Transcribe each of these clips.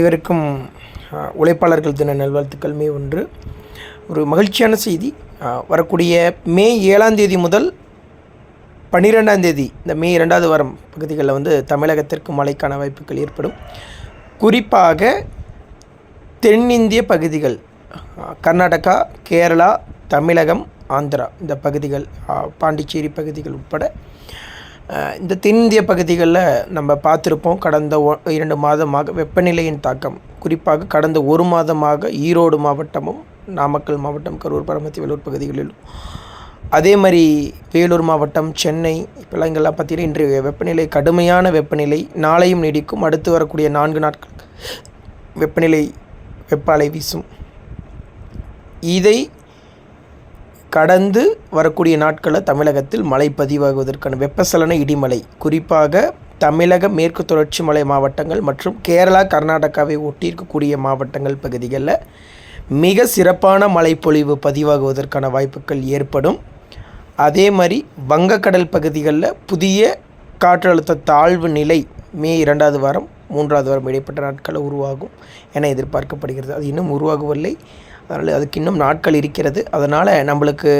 அனைவருக்கும் உழைப்பாளர்கள் தின நல்வாழ்த்துக்கள். மே ஒன்று. ஒரு மகிழ்ச்சியான செய்தி. வரக்கூடிய மே ஏழாம் தேதி முதல் பன்னிரெண்டாம் தேதி இந்த மே இரண்டாவது வாரம் பகுதிகளில் வந்து தமிழகத்திற்கு மழைக்கான வாய்ப்புகள் ஏற்படும். குறிப்பாக தென்னிந்திய பகுதிகள் கர்நாடகா கேரளா தமிழகம் ஆந்திரா இந்த பகுதிகள் பாண்டிச்சேரி பகுதிகள் உட்பட இந்த தென்னிந்திய பகுதிகளில் நம்ம பார்த்துருப்போம் கடந்த இரண்டு மாதமாக வெப்பநிலையின் தாக்கம். குறிப்பாக கடந்த ஒரு மாதமாக ஈரோடு மாவட்டமும் நாமக்கல் மாவட்டம் கரூர் பரமத்தி வேலூர் பகுதிகளிலும். அதே மாதிரி வேலூர் மாவட்டம் சென்னை இப்போல்லாம் இங்கெல்லாம் பார்த்தீங்கன்னா இன்றைய வெப்பநிலை கடுமையான வெப்பநிலை நாளையும் நீடிக்கும். அடுத்து வரக்கூடிய நான்கு நாட்கள் வெப்பநிலை வெப்ப அலை வீசும். இதை கடந்து வரக்கூடிய நாட்களில் தமிழகத்தில் மழை பதிவாகுவதற்கான வெப்பசலன இடிமலை. குறிப்பாக தமிழக மேற்கு தொடர்ச்சி மலை மாவட்டங்கள் மற்றும் கேரளா கர்நாடகாவை ஒட்டியிருக்கக்கூடிய மாவட்டங்கள் பகுதிகளில் மிக சிறப்பான மழைப்பொழிவு பதிவாகுவதற்கான வாய்ப்புகள் ஏற்படும். அதே மாதிரி வங்கக்கடல் பகுதிகளில் புதிய காற்றழுத்த தாழ்வு நிலை மே இரண்டாவது வாரம் மூன்றாவது வாரம் இடைப்பட்ட நாட்களில் உருவாகும் என எதிர்பார்க்கப்படுகிறது. அது இன்னும் உருவாகவில்லை. அதனால் அதுக்கு இன்னும் நாட்கள் இருக்கிறது. அதனால் நம்மளுக்கு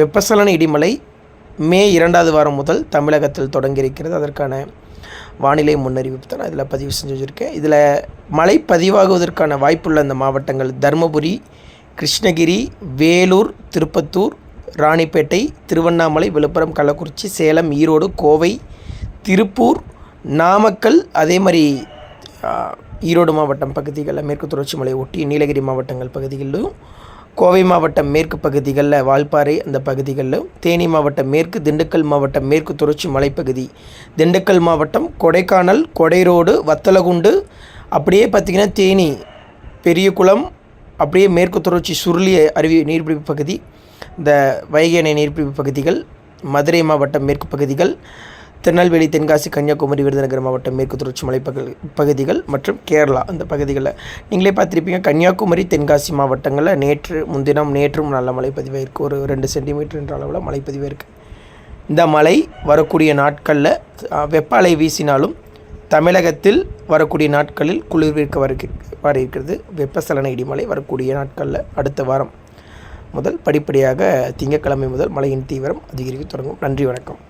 வெப்பசலன இடிமலை மே இரண்டாவது வாரம் முதல் தமிழகத்தில் தொடங்கி இருக்கிறது அதற்கான வானிலை முன்னறிவிப்பு தான் இதில் பதிவு செஞ்சு வச்சுருக்கேன் இதில் மழை பதிவாகுவதற்கான வாய்ப்புள்ள இந்த மாவட்டங்கள் தருமபுரி கிருஷ்ணகிரி வேலூர் திருப்பத்தூர் ராணிப்பேட்டை திருவண்ணாமலை விழுப்புரம் கள்ளக்குறிச்சி சேலம் ஈரோடு கோவை திருப்பூர் நாமக்கல் அதே மாதிரி ஈரோடு மாவட்டம் பகுதிகளில் மேற்கு தொடர்ச்சி மலை ஒட்டி நீலகிரி மாவட்டங்கள் பகுதிகளிலும் கோவை மாவட்டம் மேற்கு பகுதிகளில் வால்பாறை அந்த பகுதிகளிலும் தேனி மாவட்டம் மேற்கு திண்டுக்கல் மாவட்டம் மேற்கு தொடர்ச்சி மலைப்பகுதி திண்டுக்கல் மாவட்டம் கொடைக்கானல் கொடைரோடு வத்தலகுண்டு அப்படியே பார்த்திங்கன்னா தேனி பெரியகுளம் அப்படியே மேற்கு தொடர்ச்சி சுருளி அருவி நீர்பிடிப்பு பகுதி இந்த வைகை அணை நீர்பிடிப்பு பகுதிகள் மதுரை மாவட்டம் மேற்கு பகுதிகள் திருநெல்வேலி தென்காசி கன்னியாகுமரி விருதுநகர் மாவட்டம் மேற்கு தொடர்ச்சி மலைப்பகு பகுதிகள் மற்றும் கேரளா அந்த பகுதிகளில். நீங்களே பார்த்துருப்பீங்க கன்னியாகுமரி தென்காசி மாவட்டங்களில் நேற்று முன்தினம் நேற்றும் நல்ல மழை பதிவாயிருக்கு. ஒரு ரெண்டு சென்டிமீட்டர் என்ற அளவில் மழை பதிவாயிருக்கு. இந்த மழை வரக்கூடிய நாட்களில் வெப்ப அலை வீசினாலும் தமிழகத்தில் வரக்கூடிய நாட்களில் குளிர்விற்க வர வர இருக்கிறது வெப்பசலன இடிமலை வரக்கூடிய நாட்களில் அடுத்த வாரம் முதல் படிப்படியாக திங்கட்கிழமை முதல் மழையின் தீவிரம் அதிகரிக்க தொடங்கும். நன்றி வணக்கம்.